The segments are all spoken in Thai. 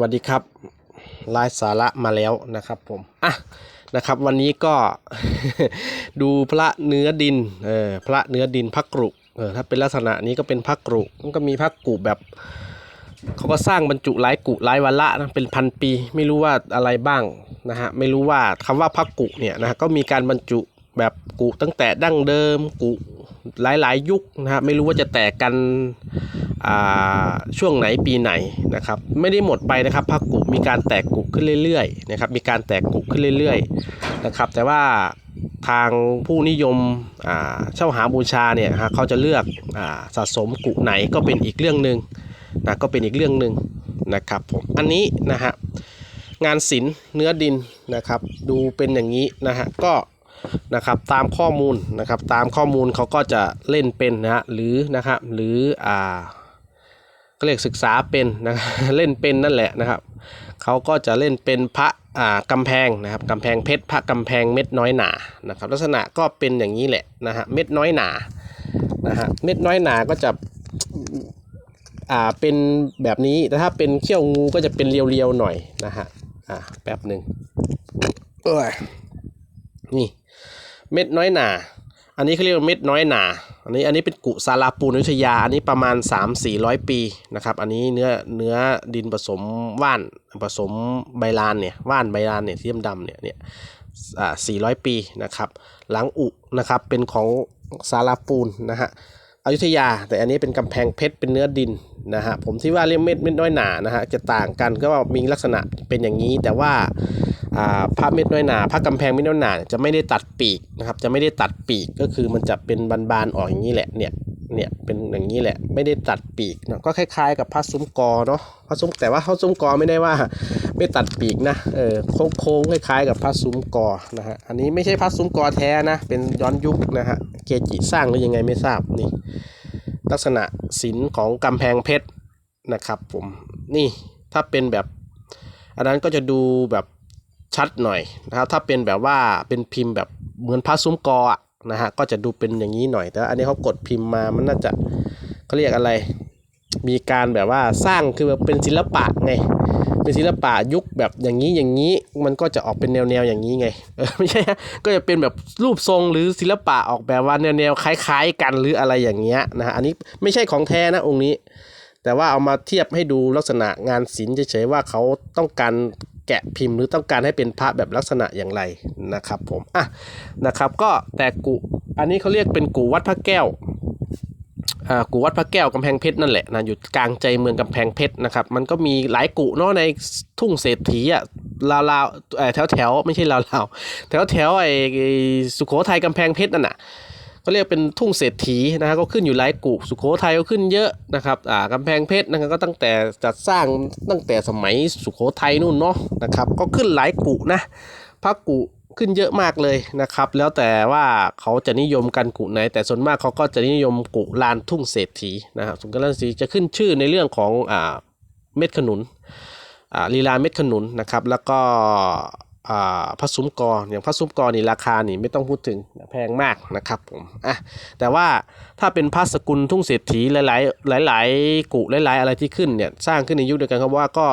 วัสดีครับลายสาระมาแล้วนะครับผมอะนะครับ วันนี้ก็ ดูพระเนื้อดินเออพระเนื้อดินพระกรุเออถ้าเป็นลักษณะนี้ก็เป็นพระกรุมันก็มีพระกรุแบบเขาก็สร้างบรรจุหลายกุหลายวันละนะเป็นพันปี ไม่รู้ว่าอะไรบ้างนะฮะไม่รู้ว่าคำว่าพระกุเนี่ยนะฮะก็มีการบรรจุแบบกุตั้งแต่ดั้งเดิมกุ หลายๆ ยุคนะฮะไม่รู้ว่าจะแตกกันอ่าช่วงไหนปีไหนนะครับ ไม่ได้หมดไปนะครับพระกุมีการแตกกุขึ้นเรื่อยๆนะครับ มีการแตกกุขึ้นเรื่อยๆนะครับ แต่ว่าทางผู้นิยมอ่าเช่าหาบูชาเนี่ยฮะเขาจะเลือกอ่าสะสมกุไหนก็เป็นอีกเรื่องหนึ่งนะก็เป็นอีกเรื่องหนึ่งนะครับผมอันนี้นะฮะงานศิลป์เนื้อดินนะครับ ดูเป็นอย่างนี้นะฮะก็ นะครับตามข้อมูลนะครับตามข้อมูลเขาก็จะเล่นเป็นนะฮะหรือนะครับหรืออ่าก็เรียกศึกษาเป็นนะเล่นเป็นนั่นแหละนะครับเขาก็จะเล่นเป็นพระอ่ากำแพงนะครับกำแพงเพชรพระกำแพงเม็ดน้อยหนานะครับลักษณะก็เป็นอย่างนี้แหละนะฮะเม็ดน้อยหนานะฮะเม็ดน้อยหนาก็จะอ่าเป็นแบบนี้แต่ถ้าเป็นเขี้ยวงูก็จะเป็นเรียวๆหน่อยนะฮะอ่าแป๊บหนึ่งเอ้ยนี่ เม็ดน้อยหนา อันนี้เขาเรียกว่าเม็ดน้อยหนา อันนี้อันนี้เป็นกุสาราปูนวิทยา อันนี้ประมาณ 3 4 0 0 ปีนะครับ อันนี้เนื้อเนื้อดินผสมว่านผสมใบลานเนี่ยว่านใบลานเนี่ยที่ดำเนี่ยเนี่ยอ่า400 ปีนะครับ หลังอุนะครับเป็นของสาราปูนนะฮะ อยุธยา แต่อันนี้เป็นกำแพงเพชรเป็นเนื้อดินนะฮะผมที่ว่าเรียกเม็ดเม็ดน้อยหนานะฮะจะต่างกันก็ว่ามีลักษณะเป็นอย่างนี้ แต่ว่าอ่าพระเม็ดน้อยหนาพระกำแพงเม็ดน้อยหนาจะไม่ได้ตัดปีกนะครับจะไม่ได้ตัดปีกก็คือมันจะเป็นบานๆออกอย่างนี้แหละเนี่ย เนี่ยเป็นอย่างนี้แหละไม่ได้ตัดปีกเนาะก็คล้ายๆ กับพระซุ้มกอเนาะพระซุ้มแต่ว่าพระซุ้มกอไม่ได้ว่า ไม่ตัดปีกนะเออโค้งๆคล้ายๆ กับพระซุ้มกอนะฮะอันนี้ไม่ใช่พระซุ้มกอแท้นะเป็นย้อนยุคนะฮะเกจิสร้างหรือยังไงไม่ทราบนี่ ลักษณะศิลป์ของกำแพงเพชรนะครับผมนี่ถ้าเป็นแบบ อันนั้นก็จะดูแบบชัดหน่อยนะครับถ้าเป็นแบบว่าเป็นพิมพ์แบบเหมือนพระซุ้มกออะ นะฮะก็จะดูเป็นอย่างนี้หน่อย แต่อันนี้เขากดพิมพ์มามันน่าจะเขาเรียกอะไร มีการแบบว่าสร้างคือเป็นศิลปะไงเป็นศิลปะยุคแบบอย่างนี้อย่างนี้มันก็จะออกเป็นแนวแนวๆอย่างนี้ไงไม่ใช่ฮะก็จะเป็นแบบรูปทรงหรือศิลปะออกแบบว่าแนวแนวๆคล้าย ๆ กันหรืออะไรอย่างเงี้ยนะฮะอันนี้ไม่ใช่ของแท้นะองค์นี้ แต่ว่าเอามาเทียบให้ดูลักษณะงานศิลป์เฉยๆว่าเขาต้องการ แกะพิมพ์หรือต้องการให้เป็นพระแบบลักษณะอย่างไรนะครับผมอะนะครับก็แต่กุอันนี้เขาเรียกเป็นกุวัดพระแก้วอ่ากุวัดพระแก้วกำแพงเพชรนั่นแหละนะอยู่กลางใจเมืองกำแพงเพชรนะครับมันก็มีหลายกุเนาะในทุ่งเศรษฐีอะลาวๆแถวแถวไม่ใช่ลาวๆแถวแถวไอ้ไอ้สุโขทัยกำแพงเพชรนั่นน่ะ ก็เรียกเป็นทุ่งเศรษฐีนะฮะก็ขึ้นอยู่หลายกุสุโขทัยก็ขึ้นเยอะนะครับอ่ากำแพงเพชรนะครับก็ตั้งแต่จัดสร้างตั้งแต่สมัยสุโขทัยนู่นเนาะนะครับก็ขึ้นหลายกุนะพระกุขึ้นเยอะมากเลยนะครับ แล้วแต่ว่าเขาจะนิยมกันกุไหน แต่ส่วนมากเขาก็จะนิยมกุลานทุ่งเศรษฐีนะครับสุนทรศรีจะขึ้นชื่อในเรื่องของอ่าเม็ดขนุนอ่าลีลาเม็ดขนุนนะครับแล้วก็ อ่าพระซุ้มกออย่างพระซุ้มกอนี่ราคานี่ไม่ต้องพูดถึงแพงมากนะครับผมอะแต่ว่าถ้าเป็นพระสกุลทุ่งเศรษฐีหลาย ๆ หลาย ๆ กุหลาย ๆ อะไรที่ขึ้นเนี่ยสร้างขึ้นในยุคเดียวกันครับว่าก็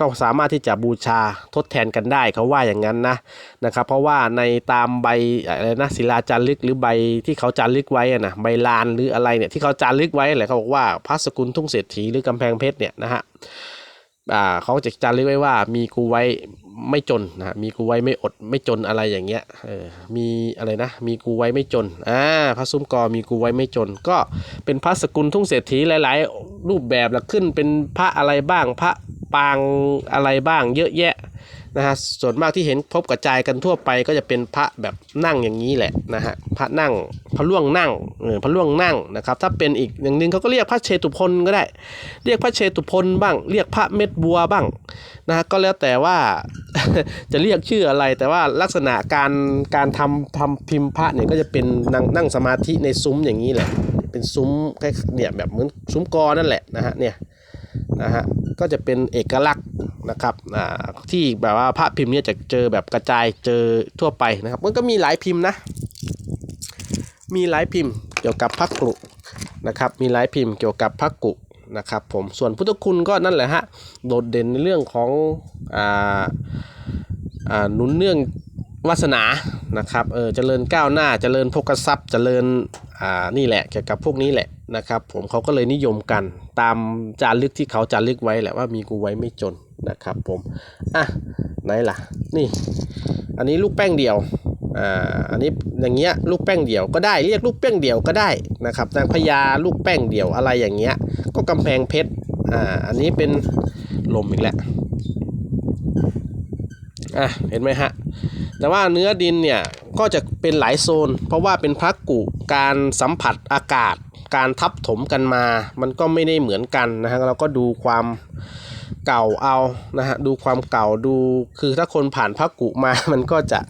ก็สามารถที่จะบูชาทดแทนกันได้เขาว่าอย่างนั้นนะนะครับเพราะว่าในตามใบอะไรนะศิลาจารึกหรือใบที่เขาจารึกไว้นะใบลานหรืออะไรเนี่ยที่เขาจารึกไว้แหละเขาบอกว่าพระสกุลทุ่งเศรษฐีหรือกำแพงเพชรเนี่ยนะฮะ อ่าเขาจะจารึกไว้ว่า มีกูไว้ไม่จนนะมีกูไว้ไม่อดไม่จนอะไรอย่างเงี้ยเออมีอะไรนะ มีกูไว้ไม่จนอ่าพระซุ้มกอมีกูไว้ไม่จน ก็เป็นพระสกุลทุ่งเศรษฐีหลาย ๆ รูปแบบแล้วขึ้นเป็นพระอะไรบ้างพระปางอะไรบ้างเยอะแยะ นะฮะส่วนมากที่เห็นพบกระจายกันทั่วไปก็จะเป็นพระแบบนั่งอย่างนี้แหละนะฮะพระนั่งพระล่วงนั่งเออพระล่วงนั่งนะครับถ้าเป็นอีกอย่างหนึ่งเขาก็เรียกพระเชตุพนก็ได้ เรียกพระเชตุพนบ้าง เรียกพระเม็ดบัวบ้างนะฮะก็แล้วแต่ว่าจะเรียกชื่ออะไรแต่ว่าลักษณะการการทำทำพิมพ์พระเนี่ยก็จะเป็นนั่งนั่งสมาธิในซุ้มอย่างนี้แหละ เป็นซุ้มคล้ายเนี่ยแบบเหมือนซุ้มกอนั่นแหละนะฮะเนี่ย นะฮะก็จะเป็นเอกลักษณ์นะครับอ่าที่แบบว่าพระพิมพ์เนี่ยจะเจอแบบกระจายเจอทั่วไปนะครับ มันก็มีหลายพิมพ์นะ มีหลายพิมพ์เกี่ยวกับพระกรุนะครับ มีหลายพิมพ์เกี่ยวกับพระกุนะครับผมส่วนพุทธคุณก็นั่นแหละฮะโดดเด่นในเรื่องของอ่าอ่าหนุนเนื่องวาสนานะครับเออเจริญก้าวหน้าเจริญพกทรัพย์เจริญอ่านี่แหละเกี่ยวกับพวกนี้แหละนะครับผมเขาก็เลยนิยมกัน ตามจารึกที่เขาจารึกไว้แหละว่ามีกูไว้ไม่จนนะครับผมอะไหนล่ะ นี่ อันนี้ลูกแป้งเดี่ยวอ่าอันนี้อย่างเงี้ยลูกแป้งเดี่ยวก็ได้เรียกลูกแป้งเดี่ยวก็ได้นะครับนางพญาลูกแป้งเดี่ยวอะไรอย่างเงี้ย ก็กำแพงเพชรอ่าอันนี้เป็นลมอีกแล้วอะเห็นไหมฮะแต่ว่าเนื้อดินเนี่ยก็จะเป็นหลายโซน เพราะว่าเป็นพักกุการสัมผัสอากาศ การทับถมกันมา มันก็ไม่ได้เหมือนกันนะฮะเราก็ดูความเก่าเอานะฮะดูความเก่าดูคือถ้าคนผ่านพักกุมา มันก็จะ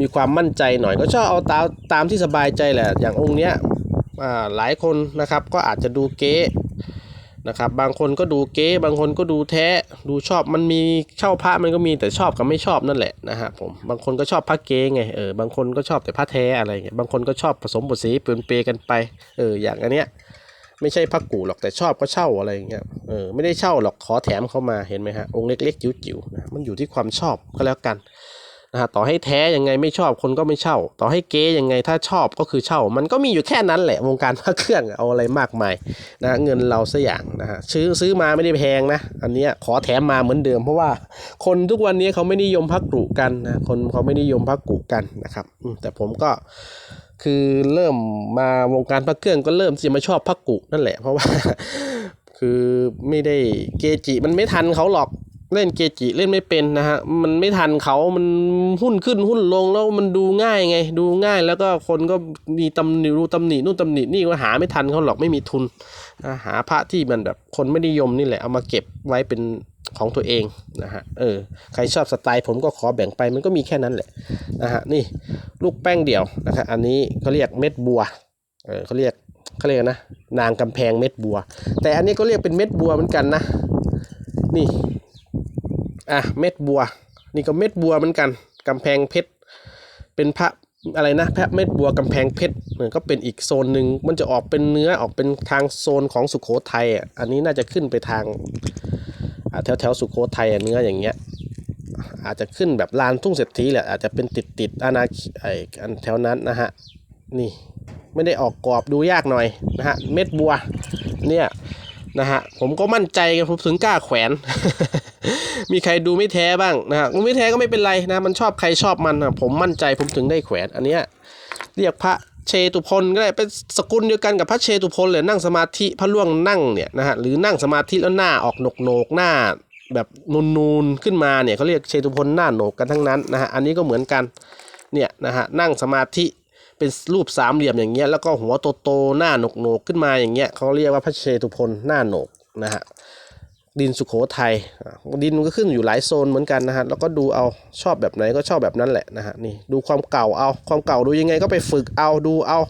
มีความมั่นใจหน่อย ก็ชอบเอาตามตามที่สบายใจแหละอย่างองค์เนี้ยอ่าหลายคนนะครับก็อาจจะดูเก๊ นะครับบางคนก็ดูเก๊บางคนก็ดูแท้ดูชอบมันมีเช่าพระมันก็มีแต่ชอบกับไม่ชอบนั่นแหละนะฮะผมบางคนก็ชอบพระเก๊ไงเออบางคนก็ชอบแต่พระแท้อะไรเงี้ยบางคนก็ชอบผสมบทสีเปลี่ยนเปรกันไปเอออย่างอันเนี้ยไม่ใช่พระกูหรอกแต่ชอบก็เช่าอะไรอย่างเงี้ยเออไม่ได้เช่าหรอกขอแถมเข้ามาเห็นไหมฮะองค์เล็กๆจิ๋วๆนะมันอยู่ที่ความชอบก็แล้วกัน นะฮะต่อให้แท้ยังไงไม่ชอบคนก็ไม่เช่า ต่อให้เก๊ยังไงถ้าชอบก็คือเช่า มันก็มีอยู่แค่นั้นแหละวงการพระเครื่องเอาอะไรมากมายนะเงินเราซะอย่างนะฮะซื้อซื้อมาไม่ได้แพงนะอันนี้ขอแถมมาเหมือนเดิม เพราะว่าคนทุกวันนี้เขาไม่นิยมพระกรุกันนะคนเขาไม่นิยมพระกรุกันนะครับแต่ผมก็คือเริ่มมาวงการพระเครื่องก็เริ่มจะมาชอบพระกุนั่นแหละเพราะว่าคือไม่ได้เกจิมันไม่ทันเขาหรอก เล่นเกจิเล่นไม่เป็นนะฮะมันไม่ทันเขามันหุ้นขึ้นหุ้นลงแล้วมันดูง่ายไง ดูง่ายแล้วก็คนก็มีตำหนิรูตำหนินู่นตำหนินี่ก็หาไม่ทันเขาหรอกไม่มีทุนนะหาพระที่มันแบบคนไม่นิยมนี่แหละเอามาเก็บไว้เป็นของตัวเองนะฮะเออใครชอบสไตล์ผมก็ขอแบ่งไปมันก็มีแค่นั้นแหละนะฮะนี่ลูกแป้งเดี่ยวนะครับอันนี้เขาเรียกเม็ดบัวเออเขาเรียกเขาเรียกนะนางกำแพงเม็ดบัว แต่อันนี้ก็เรียกเป็นเม็ดบัวเหมือนกันนะ นี่ อะเม็ดบัว นี่ก็เม็ดบัวเหมือนกันกำแพงเพชรเป็นพระอะไรนะพระเม็ดบัวกำแพงเพชรเออก็เป็นอีกโซนหนึ่งมันจะออกเป็นเนื้อออกเป็นทางโซนของสุโขทัยอะอันนี้น่าจะขึ้นไปทางแถวแถวสุโขทัยเนื้ออย่างเงี้ยอาจจะขึ้นแบบลานทุ่งเศรษฐีแหละอาจจะเป็นติดติดอาณาเขตไออันแถวนั้นนะฮะนี่ไม่ได้ออกกรอบดูยากหน่อยนะฮะเม็ดบัวเนี่ยนะฮะผมก็มั่นใจผมถึงกล้าแขวน มีใครดูไม่แท้บ้างนะฮะไม่แท้ก็ไม่เป็นไรนะ มันชอบใครชอบมันนะผมมั่นใจผมถึงได้แขวนอันเนี้ยเรียกพระเชตุพนก็ได้เป็นสกุลเดียวกันกับพระเชตุพนเลยนั่งสมาธิพระล่วงนั่งเนี่ยนะฮะหรือนั่งสมาธิแล้วหน้าออกหนกโหนกหน้าแบบนูนๆขึ้นมาเนี่ยเขาเรียกเชตุพนหน้าโหนกกันทั้งนั้นนะฮะอันนี้ก็เหมือนกันเนี่ยนะฮะนั่งสมาธิเป็นรูปสามเหลี่ยมอย่างเงี้ยแล้วก็หัวโตๆหน้าโหนกๆขึ้นมาอย่างเงี้ยเขาเรียกว่าพระเชตุพนหน้าโหนกนะฮะ ดินสุโขทัยดินมันก็ขึ้นอยู่หลายโซนเหมือนกันนะฮะแล้วก็ดูเอาชอบแบบไหนก็ชอบแบบนั้นแหละนะฮะนี่ดูความเก่าเอาความเก่าดูยังไงก็ไปฝึกเอาดูเอา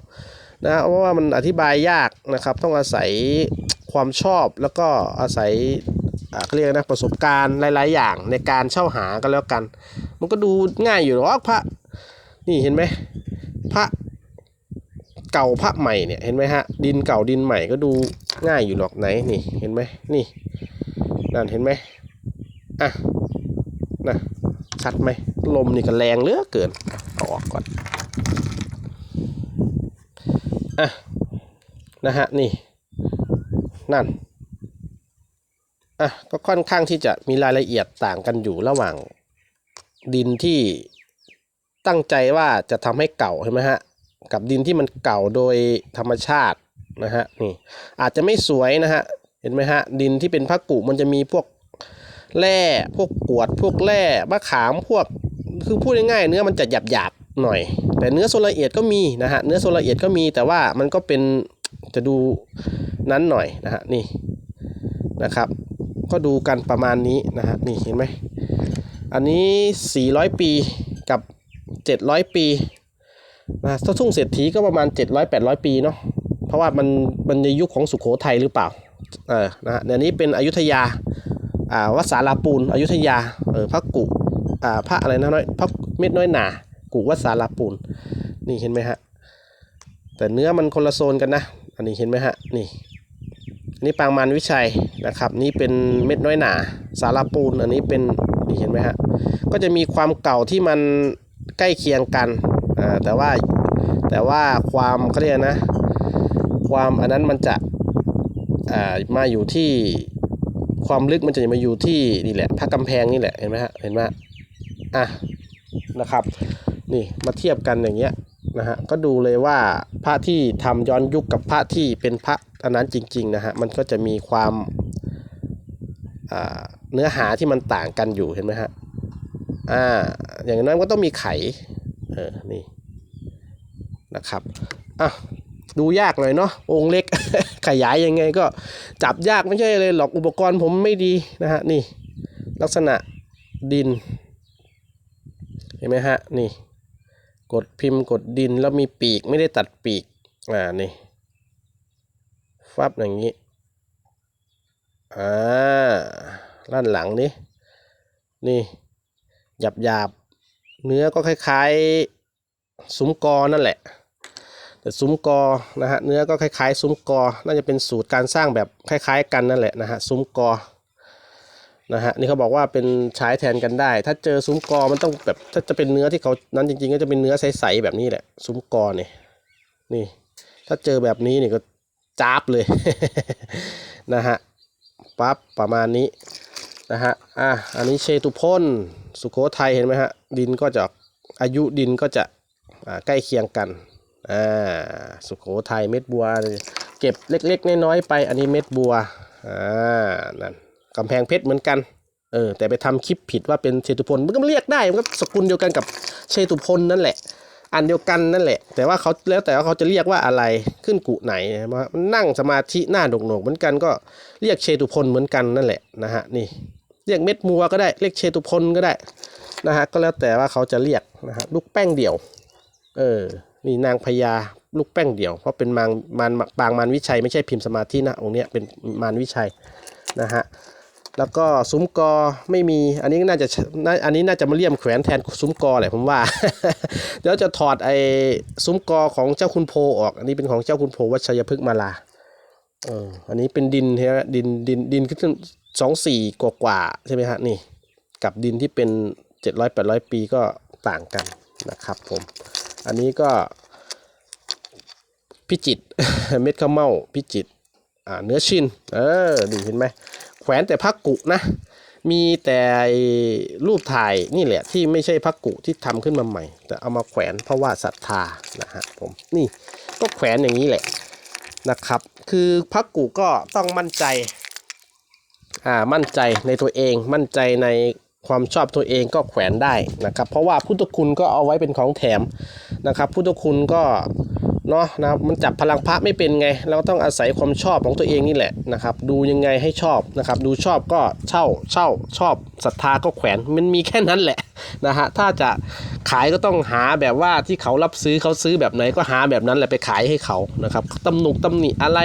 นะเพราะว่ามันอธิบายยากนะครับ ต้องอาศัยความชอบแล้วก็อาศัยเขาเรียกนะประสบการณ์หลาย ๆ อย่างในการเช่าหาก็แล้วกัน มันก็ดูง่ายอยู่หรอกพระนี่เห็นไหมพระเก่าพระใหม่เนี่ยเห็นไหมฮะดินเก่าดินใหม่ก็ดูง่ายอยู่หรอกไหนนี่เห็นไหมนี่ นั่นเห็นไหมอะนะชัดไหมลมนี่ก็แรงเหลือเกินเอาออกก่อนอะนะฮะนี่นั่นอะก็ค่อนข้างที่จะมีรายละเอียดต่างกันอยู่ระหว่างดินที่ตั้งใจว่าจะทำให้เก่าใช่ไหมฮะกับดินที่มันเก่าโดยธรรมชาตินะฮะนี่อาจจะไม่สวยนะฮะ ห็นไหมฮะ ดินที่เป็นพักกุมันจะมีพวกแร่พวกกรวด พวกแร่มะขามพวกคือพูดง่ายๆเนื้อมันจะหยาบหยาบๆหน่อย แต่เนื้อโซนละเอียดก็มีนะฮะเนื้อโซนละเอียดก็มีแต่ว่ามันก็เป็นจะดูนั้นหน่อยนะฮะนี่นะครับ ก็ดูกันประมาณนี้นะฮะนี่เห็นไหมอันนี้ 400 ปีกับ 700 ปีนะถ้าทุ่งเศรษฐีก็ประมาณ 700 800 ปีเนาะเพราะว่ามันมันในยุคของสุโขทัยหรือเปล่า เออนะฮะเดี๋ยวนี้เป็นอยุธยาอ่าวัดสาราปูนอยุธยาเออพระกุอ่าพระอะไรนะน้อยพระเม็ดน้อยหนากูวัดสาราปูนนี่เห็นไหมฮะแต่เนื้อมันคนละโซนกันนะ อันนี้เห็นไหมฮะนี่นี่ปางมันวิชัยนะครับ นี่เป็นเม็ดน้อยหนา สาราปูน อันนี้เป็นนี่เห็นไหมฮะก็จะมีความเก่าที่มันใกล้เคียงกันอ่าแต่ว่าแต่ว่าความเขาเรียกนะ ความอันนั้นมันจะ อ่ามาอยู่ที่ความลึกมันจะมาอยู่ที่นี่แหละพระกำแพงนี่แหละเห็นไหมฮะเห็นไหมฮะอะนะครับ นี่มาเทียบกันอย่างเงี้ยนะฮะก็ดูเลยว่าพระที่ทำย้อนยุคกับพระที่เป็นพระอันนั้นจริง ๆนะฮะมันก็จะมีความเนื้อหาที่มันต่างกันอยู่เห็นไหมฮะอ่าอย่างนั้นก็ต้องมีไขเออนี่นะครับอะ ดูยากหน่อยเนาะองค์เล็ก ขยายยังไงก็จับยากไม่ใช่เลยหรอกอุปกรณ์ผมไม่ดีนะฮะนี่ ลักษณะดิน เห็นไหมฮะนี่ กดพิมพ์กดดินแล้วมีปีกไม่ได้ตัดปีกอ่านี่ฟับอย่างนี้อ่าด้านหลังนี่นี่หยับหยาบเนื้อก็คล้ายๆซุ้มกอนั่นแหละ ซุ้มกอนะฮะเนื้อก็คล้ายๆ ซุ้มกอ น่าจะเป็นสูตรการสร้างแบบคล้าย ๆ กันนั่นแหละนะฮะซุ้มกอนะฮะนี่เขาบอกว่าเป็นใช้แทนกันได้ ถ้าเจอซุ้มกอมันต้องแบบถ้าจะเป็นเนื้อที่เขานั้นจริง ๆ ก็จะเป็นเนื้อใสๆแบบนี้แหละ ซุ้มกอเนี่ยนี่ ถ้าเจอแบบนี้นี่ก็จ้าบเลยนะฮะปั๊บประมาณนี้นะฮะอะอันนี้เชตุพนสุโขทัยเห็นไหมฮะดินก็จะอายุดินก็จะใกล้เคียงกัน อ่าสุโขทัยเม็ดบัว เก็บเล็กๆน้อยๆไป อันนี้เม็ดบัวอ่านั่นกำแพงเพชรเหมือนกันเออแต่ไปทำคลิปผิดว่าเป็นเชตุพลมันก็เรียกได้มันก็สกุลเดียวกันกับเชตุพลนั่นแหละ อันเดียวกันนั่นแหละ แต่ว่าเขาแล้วแต่ว่าเขาจะเรียกว่าอะไรขึ้นกุไหนมานั่งสมาธิหน้าดกหนกๆเหมือนกันก็เรียกเชตุพลเหมือนกันนั่นแหละนะฮะนี่เรียกเม็ดมัวก็ได้เรียกเชตุพลก็ได้นะฮะก็แล้วแต่ว่าเขาจะเรียกนะฮะลูกแป้งเดี่ยว เออ นี่นางพญาลูกแป้งเดี่ยว เพราะเป็นมางมานปางมารวิชัยไม่ใช่พิมพ์สมาธินะองค์เนี้ยเป็นมารวิชัยนะฮะแล้วก็ซุ้มกอไม่มีอันนี้น่าจะน่าอันนี้น่าจะมาเลี่ยมแขวนแทนซุ้มกอแหละผมว่า เดี๋ยวจะถอดไอ้ซุ้มกอของเจ้าคุณโพออก อันนี้เป็นของเจ้าคุณโพวัชยพฤกษ์มาลาเอออันนี้เป็นดินใช่ไหมดินดินดินขึ้นสองสี่กว่ากว่าใช่ไหมฮะนี่ กับดินที่เป็นเจ็ดร้อยแปดร้อยปีก็ต่างกันนะครับผม อันนี้ก็ พิจิต เม็ดข้าวเม่าพิจิต อ่า เนื้อชิน เออดีเห็นไหม แขวนแต่พักกุนะ มีแต่รูปถ่ายนี่แหละ ที่ไม่ใช่พักกุที่ทำขึ้นมาใหม่ แต่เอามาแขวนเพราะว่าศรัทธานะฮะผม นี่ก็แขวนอย่างนี้แหละนะครับ คือพักกุก็ต้องมั่นใจ อ่า มั่นใจในตัวเอง มั่นใจใน ความชอบตัวเองก็แขวนได้นะครับ เพราะว่าพุทธคุณก็เอาไว้เป็นของแถมนะครับพุทธคุณก็เนาะนะครับมันจับพลังพระไม่เป็นไง เราต้องอาศัยความชอบของตัวเองนี่แหละนะครับ ดูยังไงให้ชอบนะครับ ดูชอบก็เช่าเช่าชอบศรัทธาก็แขวนมันมีแค่นั้นแหละนะฮะถ้าจะขายก็ต้องหาแบบว่าที่เขารับซื้อเขาซื้อแบบไหนก็หาแบบนั้นแหละไปขายให้เขานะครับตำหนุตำหนิอะไร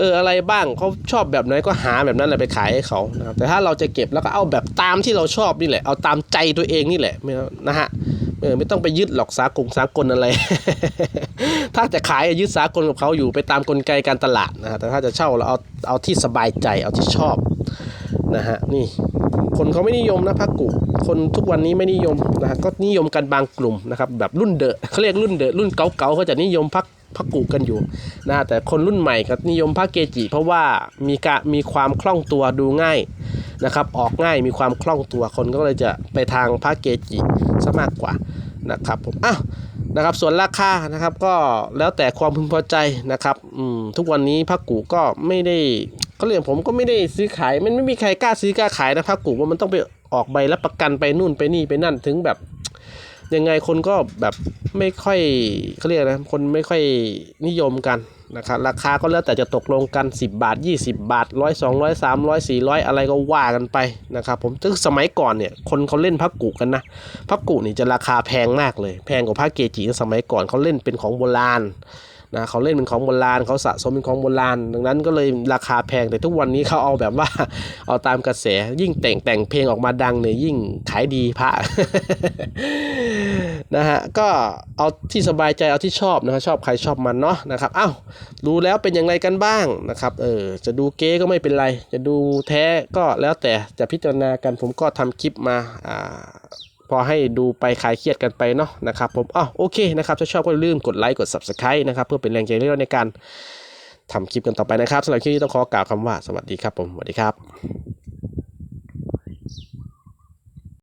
เอออะไรบ้างเขาชอบแบบไหนก็หาแบบนั้นแหละไปขายให้เขานะครับแต่ถ้าเราจะเก็บแล้วก็เอาแบบตามที่เราชอบนี่แหละเอาตามใจตัวเองนี่แหละนะฮะเออไม่ต้องไปยึดหลอกสากลสากลอะไร ถ้าจะขายยึดสากลกับเขาอยู่ไปตามกลไกการตลาดนะฮะแต่ถ้าจะเช่าเราเอาเอาที่สบายใจเอาที่ชอบนะฮะนี่คนเขาไม่นิยมนะพักกุคนทุกวันนี้ไม่นิยมนะฮะก็นิยมกันบางกลุ่มนะครับแบบรุ่นเดอะเขาเรียกรุ่นเดอะรุ่นเก่าๆเขาจะนิยมพัก พักกุกันอยู่นะฮะแต่คนรุ่นใหม่ก็นิยมพระเกจิ เพราะว่ามีกะมีความคล่องตัวดูง่ายนะครับ ออกง่ายมีความคล่องตัวคนก็เลยจะไปทางพระเกจิซะมากกว่านะครับผมอ้าวนะครับส่วนราคานะครับก็แล้วแต่ความพึงพอใจนะครับอืมทุกวันนี้พระกุก็ไม่ได้เขาเรียกผมก็ไม่ได้ซื้อขายมันไม่มีใครกล้าซื้อกล้าขายนะพักกูว่ามันต้องไปออกใบรับประกันไปนู่นไปนี่ไปนั่นถึงแบบ ยังไงคนก็แบบไม่ค่อยเขาเรียกนะคนไม่ค่อยนิยมกันนะครับราคาก็แล้วแต่จะตกลงกัน 10 บาท 20 บาทร้อยสองร้อยสามร้อยสี่ร้อยอะไรก็ว่ากันไปนะครับผมซึ่งสมัยก่อนเนี่ยคนเขาเล่นพักกุกันนะพักกุนี่จะราคาแพงมากเลย แพงกว่าพระเกจิสมัยก่อนเขาเล่นเป็นของโบราณ นะเขาเล่นเป็นของโบราณเขาสะสมเป็นของโบราณ ดังนั้นก็เลยราคาแพงแต่ทุกวันนี้เขาเอาแบบว่าเอาตามกระแสยิ่งแต่งแต่งเพลงออกมาดังเนี่ยยิ่งขายดีพระนะฮะก็เอาที่สบายใจเอาที่ชอบนะครับชอบใครชอบมันเนาะนะครับอ้าวรู้แล้วเป็นอย่างไรกันบ้างนะครับเออจะดูเก๊ก็ไม่เป็นไร จะดูแท้ก็แล้วแต่จะพิจารณากันผมก็ทำคลิปมาอ่า พอให้ดูไปคลายเครียดกันไปเนาะนะครับผมอ้าวโอเคนะครับถ้าชอบก็อย่าลืมกดไลค์กด subscribe นะครับเพื่อเป็นแรงใจให้เราในการทำคลิปกันต่อไปนะครับสำหรับคลิปนี้ต้องขอกล่าวคำว่าสวัสดีครับผมสวัสดีครับ